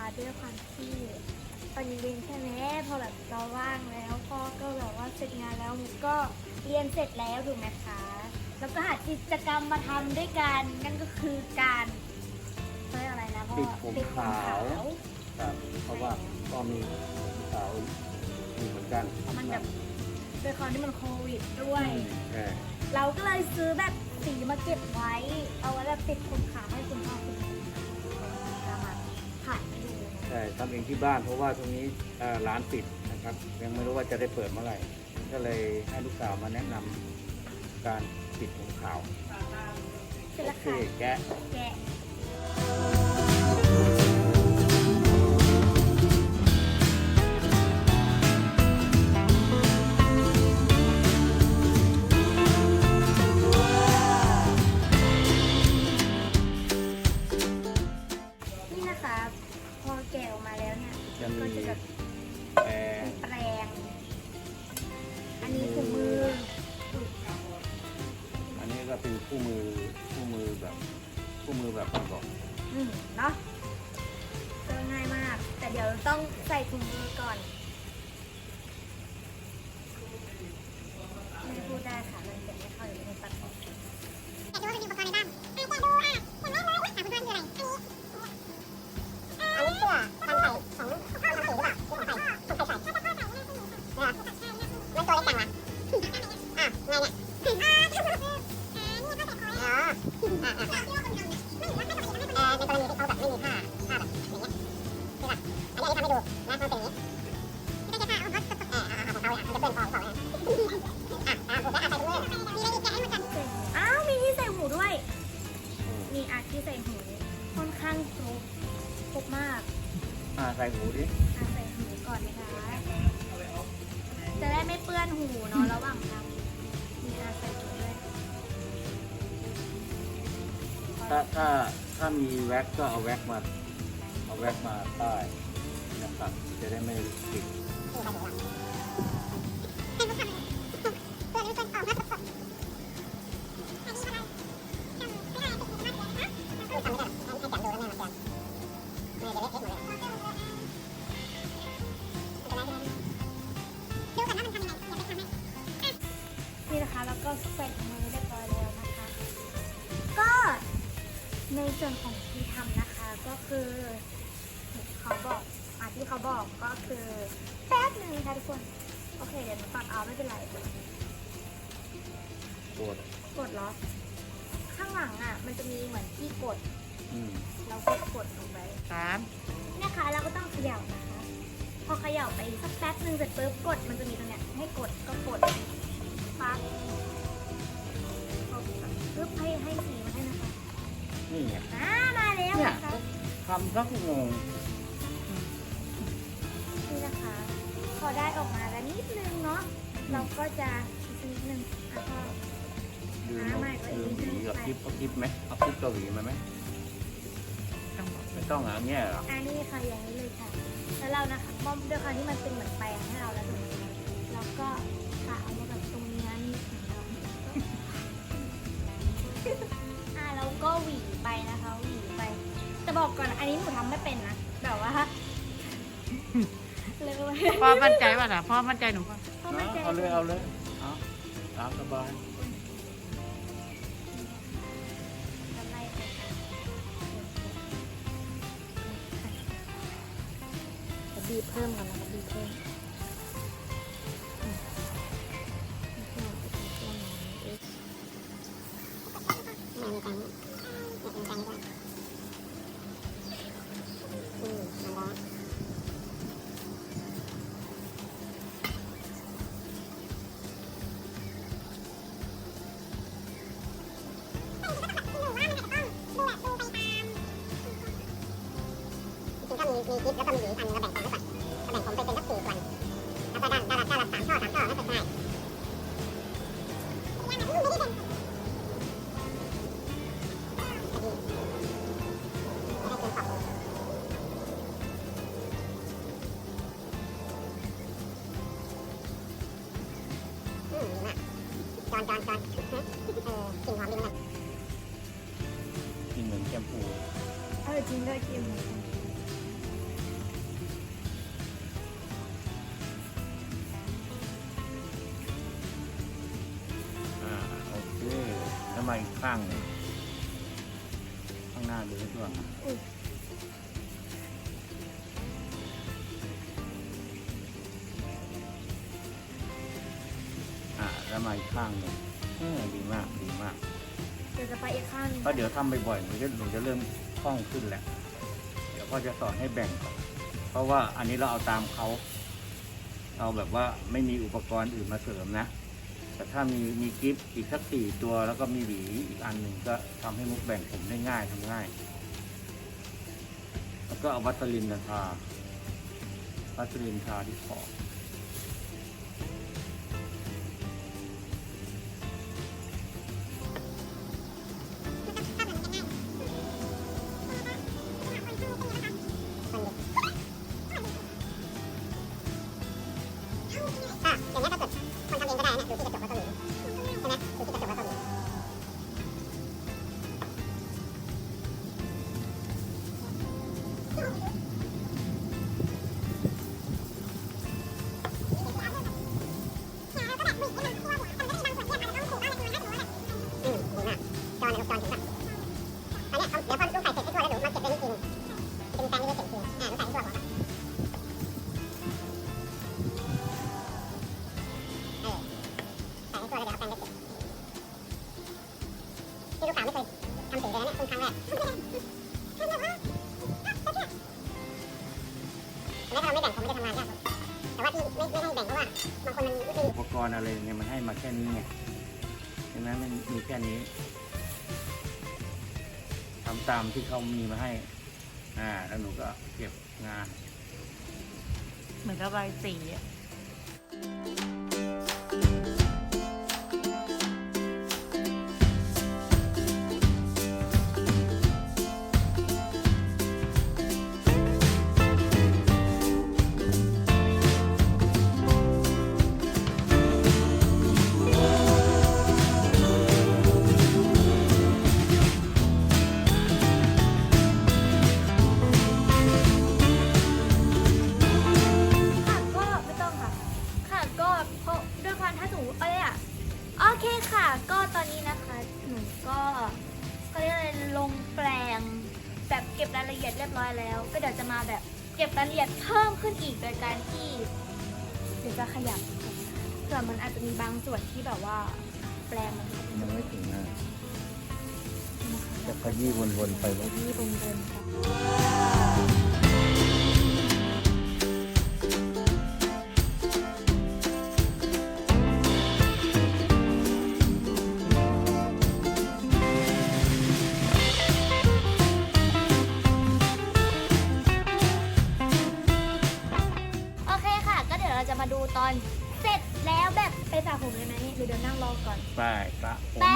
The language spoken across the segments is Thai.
นะคะด้วยความที่ตอนเย็นๆใช่ไหมพอแบบเราว่างแล้วพ่อก็แบบว่าเสร็จงานแล้วมุกก็เรียนเสร็จแล้วถูกไหมคะ แล้วก็หากิจกรรมมาทำด้วยกันนั่นก็คือการเรียกอะไรนะพ่อติดผมติดขาว ครับเพราะว่าก็มีสาวมีเหมือนกันมันแบบด้วยความที่มันโควิดด้วยใช่เราก็เลยซื้อแบบสีมาเก็บไว้ เอาไว้แบบติดผมขาวให้คุณพ่อคุณแม่จะมาถ่ายให้ดูนะ ใช่ทำเองที่บ้านเพราะว่าตรงนี้เอ่อร้านปิดนะครับ ยังไม่รู้ว่าจะได้เปิดเมื่อไหร่ ก็เลยให้ลูกสาวมาแนะนำการติดผมขาวเสร็จโอแล้วเคค่ะแกะ แกะ เนาะก็ง่ายมาก แต่เดี๋ยวต้องใส่ถุงมือก่อนไม่พูดได้ค่ะมันจะไม่เข้าอยู่ในตัดออกอยากดูว่ามันมีอุ หูดิอาใส่หูก่อนนะคะจะได้ไม่เปื้อนหูเนาะระหว่างทำมีอาใส่ถุงด้วยถ้าถ้าถ้ามีแว็กก็เอาแว็กมา เอาแว็กมาใต้นะครับจะได้ไม่ติดนี่ นะคะแล้วก็ใส่ถุงมือเรียบร้อยแล้วนะคะ ก็ในส่วนของที่ทำนะคะก็คือเขาบอกอะที่เขาบอกก็คือแป๊บหนึ่งนะคะทุกคน โอเคเดี๋ยวหนูตัดเอาไม่เป็นไรปวดกดเหรอ ข้างหลังอะ มันจะมีเหมือนที่กดอืมเราก็กดลงไปสามนะคะเราก็ต้องเขย่านะคะ พอเขย่าไปสักแป๊บหนึ่งเสร็จปุ๊บกดมันจะมีตรงเนี้ยให้กดก็กดปั๊บ ปึ๊บให้ให้สีมาให้นะคะนี่ไงอ่ามาแล้วเนี่ยนะคะทำสักงงนี่นะคะ พอได้ออกมาแล้วนิดนึงเนาะเราก็จะอีกนิดนึงอะพอลืมหาใหม่ก็อีลืกมหวีกับไปคลิปเอาคลิปไหมเอาคลิปกับหวีมาไหมต้องบอกไม่ต้องอะเงี้ยเหรออันนี้ค่ะอย่างนี้เลยค่ะ แล้วเรานะคะมอมด้วยความที่มันเป็นเหมือนแปรงให้เราแล้วถูกไหมคะแล้วก็กะเอามาแบบตรงเนี้ยนี่ข องเราอะแล้วก็หวีไปนะคะหวีไปจะบอกก่อนอันนี้หนูทำไม่เป็นนะแบบว่าเลยว่าพ่อมั่นใจว่าล่ะพ่อมั่นใจหนูพ่อพ่อไม่ใจเอาเลยเอาเลยเอาตามสบายทำไมเป็นคะจะบีบเพิ่มก่อนนะคะบีบเพิ่ม ถ้ามีมีกิ๊บแล้วก็มีหวีพันก็แบ่งกันไว้ก่อนก็แบ่งผมไปเป็นสักสี่ส่วนแล้วก็ด้านด้านละด้านละสามช่อสามช่อก็เสร็จได้ การการการเออกินหอมดีไหมกินเหมือนแชมพูเออจริงด้กินโอเคแล้วมาอีกข้างหนึ่งข้างหน้าดูให้ด้วยนะ อ มาอีกข้างหนึ่งเออดีมากดีมากเดี๋ยวจะไปอีกข้างหนึ่งก็เดี๋ยวทำบ่อยๆหนูจะหนูจะเริ่มคล่องขึ้นแหละ เดี๋ยวพ่อจะสอนให้แบ่งก่อนเพราะว่าอันนี้เราเอาตามเขาเอาแบบว่าไม่มีอุปกรณ์อื่นมาเสริมนะ แต่ถ้ามีมีกิฟต์อีกสักสี่ตัวแล้วก็มีหวีอีกอันหนึ่งก็ทำให้มุกแบ่งผมได้ง่ายทำง่าย แล้วก็เอาวัสลินนะทาวัสลินทาที่คอ แม้ถ้าเราไม่แบ่งผมไม่ได้ทำงานยากหรอกแต่ว่าที่ไม่ไม่ให้แบ่งเพราะว่าบางคนมันไม่เคยอุปกรณ์อะไรเนี่ยมันให้มาแค่นี้ไงใช่ไหมมันมีแค่นี้ทำตามที่เขามีมาให้ อ่า แล้วหนูก็เก็บงาน เหมือนกับใบสีอะค่ะ ก็เดี๋ยวจะมาแบบเก็บรายละเอียดเพิ่มขึ้นอีกโดยการที่เดี๋ยวจะขยับเผื่อมันอาจจะมีบางส่วนที่แบบว่าแปลงมันมันไม่ถึงนะจะขยี้วนๆไปไปที่บนบนๆค่ะ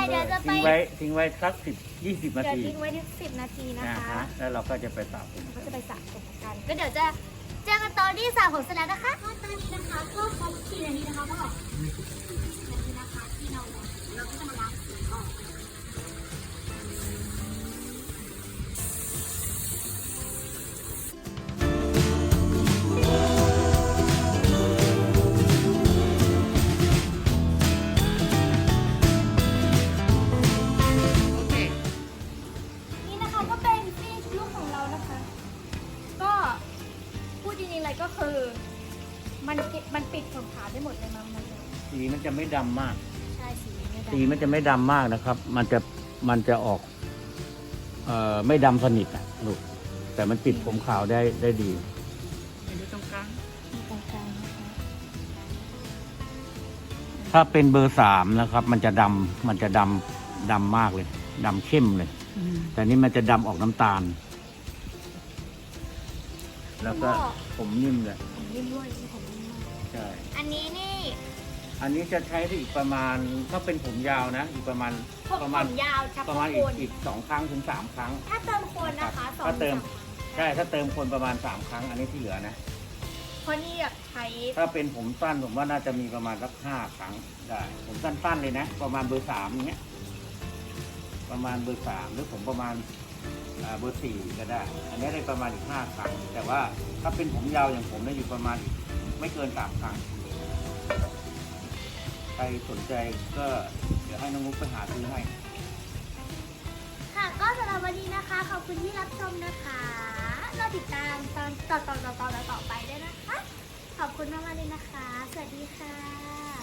เดี๋ยวจะไปทิ้งไว้ทิ้งไว้สักสิบยี่สิบนาเดี๋ยวทีทิ้งไว้ที่สิบนาทีนะนะคะคะแล้วเราก็จะไปสระผม ก็จะไปสระผมกันก็เดี๋ยวจะเจอกันตอนที่สระผมเสร็จแล้วนะคะตอนนี้นะคะก็ครบสี่นาทีนะคะพ่อนาทีนะคะที่เราเราก็จะมาล้าง สีมันจะไม่ดำมาก ใช่สีไม่ได้สีมันจะไม่ดำมากนะครับ มันจะมันจะออก เอ่อไม่ดำสนิทอะลูกแต่มันปิดผมขาวได้ได้ดีเดี๋ยวดูตรงกลางมีตรงกลางนะคะถ้าเป็นเบอร์สามนะครับ มันจะดำมันจะดำดำมากเลยดำเข้มเลย แต่นี่มันจะดำออกน้ำตาล แล้วก็ผมนิ่มเลยผมนิ่มด้วยที่ผมนิ่มมากใช่ อันนี้นี่ อันนี้จะใช้ได้อีกประมาณถ้าเป็นผมยาวนะ อีกประมาณผมประมาณผมยาวเฉประพาะมาณโคอีกนอีกสองครั้งถึงสามครั้ง ถ้าเติมโคนนะคะสองถ้าเติมสใช่ถ้าเติมคนประมาณสามครั้ง อันนี้ที่เหลือนะ เพราะนี่แบบใช้ถ้าเป็นผมสั้นผมว่าน่าจะมีประมาณสักห้าครั้งได้ ผมสั้นๆเลยนะ ประมาณเบอร์สามอย่างเงี้ย ประมาณเบอร์สามหรือผมประมาณอ่าเบอร์สี่ก็ได้ อันนี้ได้ประมาณอีกห้าครั้ง แต่ว่าถ้าเป็นผมยาวอย่างผมเนี่ยอยู่ประมาณอีกไม่เกินสามครั้ง ใครสนใจก็เดี๋ยวให้น้องมุกไปหาซื้อให้ ค่ะก็สำหรับวันนี้นะคะ ขอบคุณที่รับชมนะคะรอติดตามตอนต่อต่อต่อต่ต่อไปด้วยนะคะ ขอบคุณมากๆเลยนะคะ สวัสดีค่ะ